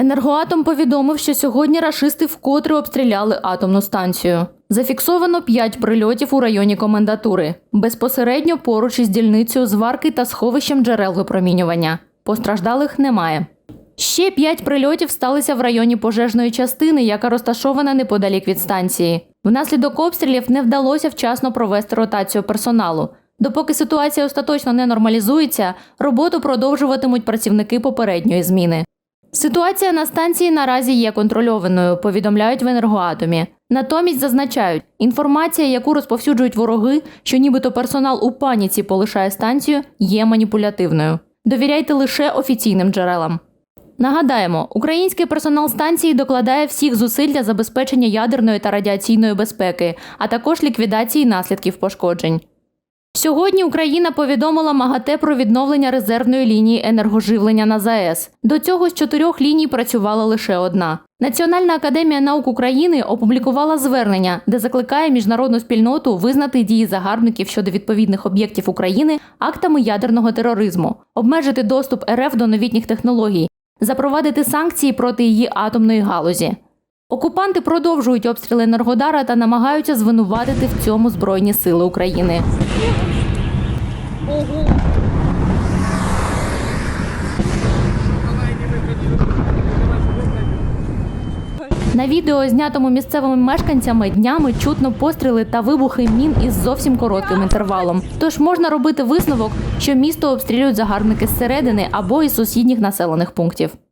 Енергоатом повідомив, що сьогодні рашисти вкотре обстріляли атомну станцію. Зафіксовано 5 прильотів у районі комендатури, безпосередньо поруч із дільницею зварки та сховищем джерел випромінювання. Постраждалих немає. Ще п'ять прильотів сталися в районі пожежної частини, яка розташована неподалік від станції. Внаслідок обстрілів не вдалося вчасно провести ротацію персоналу. Допоки ситуація остаточно не нормалізується, роботу продовжуватимуть працівники попередньої зміни. Ситуація на станції наразі є контрольованою, повідомляють в енергоатомі. Натомість зазначають, інформація, яку розповсюджують вороги, що нібито персонал у паніці полишає станцію, є маніпулятивною. Довіряйте лише офіційним джерелам. Нагадаємо, український персонал станції докладає всіх зусиль для забезпечення ядерної та радіаційної безпеки, а також ліквідації наслідків пошкоджень. Сьогодні Україна повідомила МАГАТЕ про відновлення резервної лінії енергоживлення на ЗАЕС. До цього з чотирьох ліній працювала лише одна. Національна академія наук України опублікувала звернення, де закликає міжнародну спільноту визнати дії загарбників щодо відповідних об'єктів України актами ядерного тероризму, обмежити доступ РФ до новітніх технологій, запровадити санкції проти її атомної галузі. Окупанти продовжують обстріли Енергодара та намагаються звинуватити в цьому Збройні сили України. На відео, знятому місцевими мешканцями, днями чутно постріли та вибухи мін із зовсім коротким інтервалом. Тож можна робити висновок, що місто обстрілюють загарбники зсередини або із сусідніх населених пунктів.